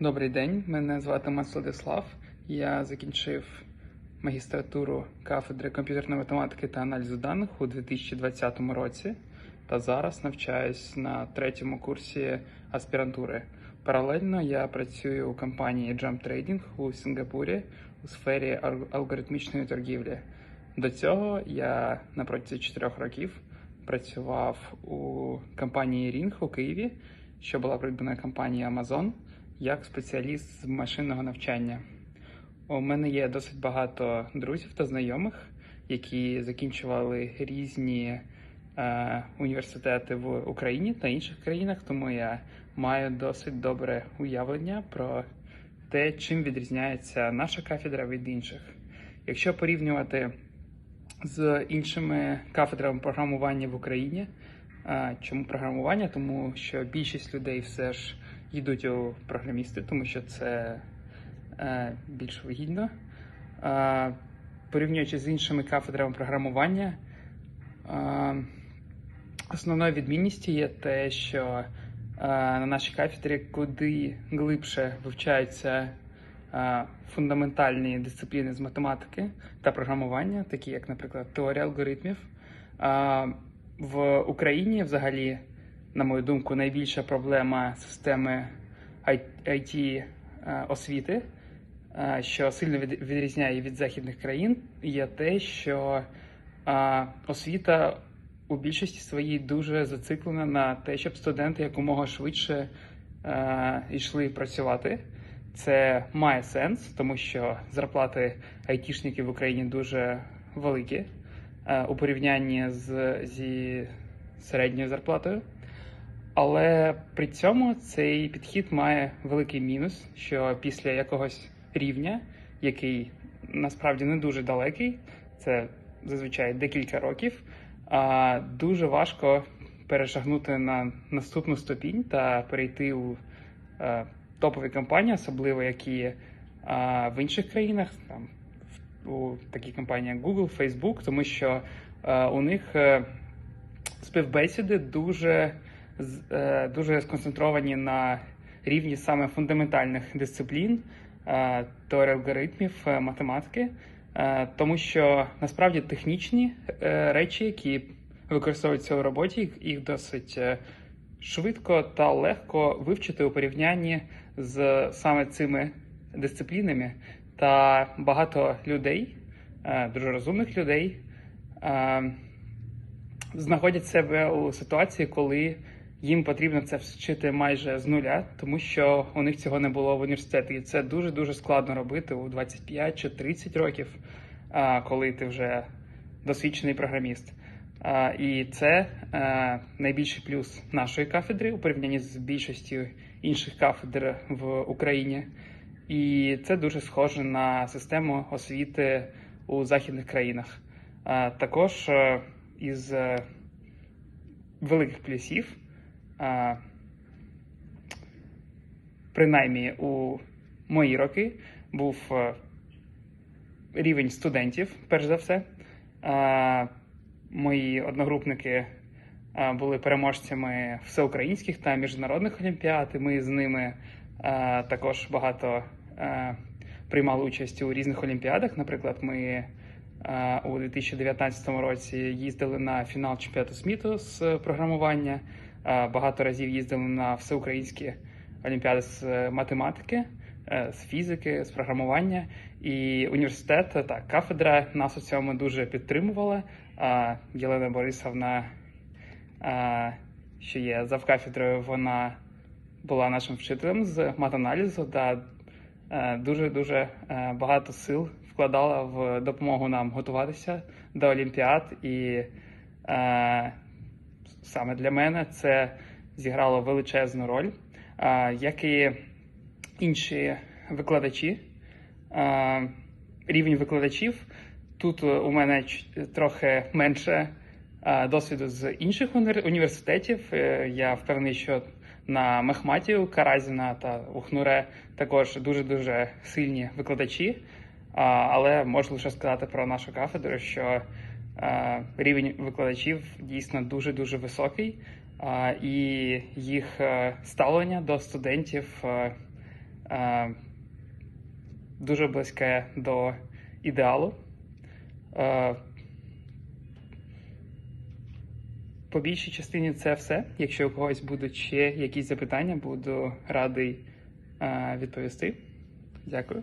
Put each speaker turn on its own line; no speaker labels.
Добрий день, мене звати Маслодислав. Я закінчив магістратуру кафедри комп'ютерної математики та аналізу даних у 2020 році та зараз навчаюсь на третьому курсі аспірантури. Паралельно я працюю у компанії Jump Trading у Сінгапурі у сфері ал- алгоритмічної торгівлі. До цього я на протязі 4 років працював у компанії Ring у Києві, що була придбана компанією Amazon як спеціаліст з машинного навчання. У мене є досить багато друзів та знайомих, які закінчували різні е, університети в Україні та інших країнах, тому я маю досить добре уявлення про те, чим відрізняється наша кафедра від інших. Якщо порівнювати з іншими кафедрами програмування в Україні. А, Чому програмування? Тому що більшість людей все ж йдуть програмісти, тому що це е, більш вигідно. А, Порівнюючи з іншими кафедрами програмування, а, основною відмінністю є те, що е, на нашій кафедрі куди глибше вивчаються е, фундаментальні дисципліни з математики та програмування, такі як, наприклад, теорія алгоритмів. Е, В Україні, взагалі, на мою думку, найбільша проблема системи IT освіти, е, що сильно відрізняє від західних країн, є те, що е, освіта у більшості своїй дуже зациклена на те, щоб студенти якомога швидше е, йшли працювати. Це має сенс, тому що зарплати айтішників в Україні дуже великі е, у порівнянні з, зі середньою зарплатою. Але при цьому цей підхід має великий мінус, що після якогось рівня, який насправді не дуже далекий, це зазвичай декілька років, дуже важко перешагнути на наступну ступінь та перейти у е, топові компанії, особливо які в інших країнах, там у такі компанії як Google, Facebook, тому що е, у них е, співбесіди дуже, е, дуже сконцентровані на рівні саме фундаментальних дисциплін, е, теорії алгоритмів, е, математики, е, тому що насправді технічні е, речі, які використовуються у роботі, їх- досить е, швидко та легко вивчити у порівнянні з саме цими дисциплінами. Та багато людей, е, дуже розумних людей, е, знаходять себе у ситуації, коли їм потрібно це вчити майже з нуля, тому що у них цього не було в університеті. І це дуже дуже складно робити у 25 чи 30 років, коли ти вже досвідчений програміст. І це е, найбільший плюс нашої кафедри у порівнянні з більшістю інших кафедр в Україні. І це дуже схоже на систему освіти у західних країнах. Також е, із е, великих плюсів, а, принаймні у мої роки, був е, рівень студентів, перш за все. А, Мої одногрупники а, були переможцями всеукраїнських та міжнародних олімпіад. і Ми з ними а, також багато а, приймали участь у різних олімпіадах. Наприклад, ми у 2019 році їздили на фінал чемпіонату світу з програмування. А, Багато разів їздили на всеукраїнські олімпіади з математики, е, з фізики, з програмування. І університет та кафедра нас у цьому дуже підтримувала. Єлена Борисовна, що є завкафедрою, вона була нашим вчителем з матаналізу та дуже дуже багато сил вкладала в допомогу нам готуватися до Олімпіад. І е, саме для мене це зіграло величезну роль, як і інші викладачі. Рівень викладачів тут у мене трохи менше досвіду з інших універ- університетів. Е, Я впевнений, що на Мехматі Каразіна та у Хнуре також дуже дуже сильні викладачі. Але можу лише сказати про нашу кафедру, що рівень викладачів дійсно дуже дуже високий, і їх е, ставлення до студентів е, е, дуже близьке до ідеалу. По більшій частині це все. Якщо у когось будуть ще якісь запитання, буду радий відповісти. Дякую.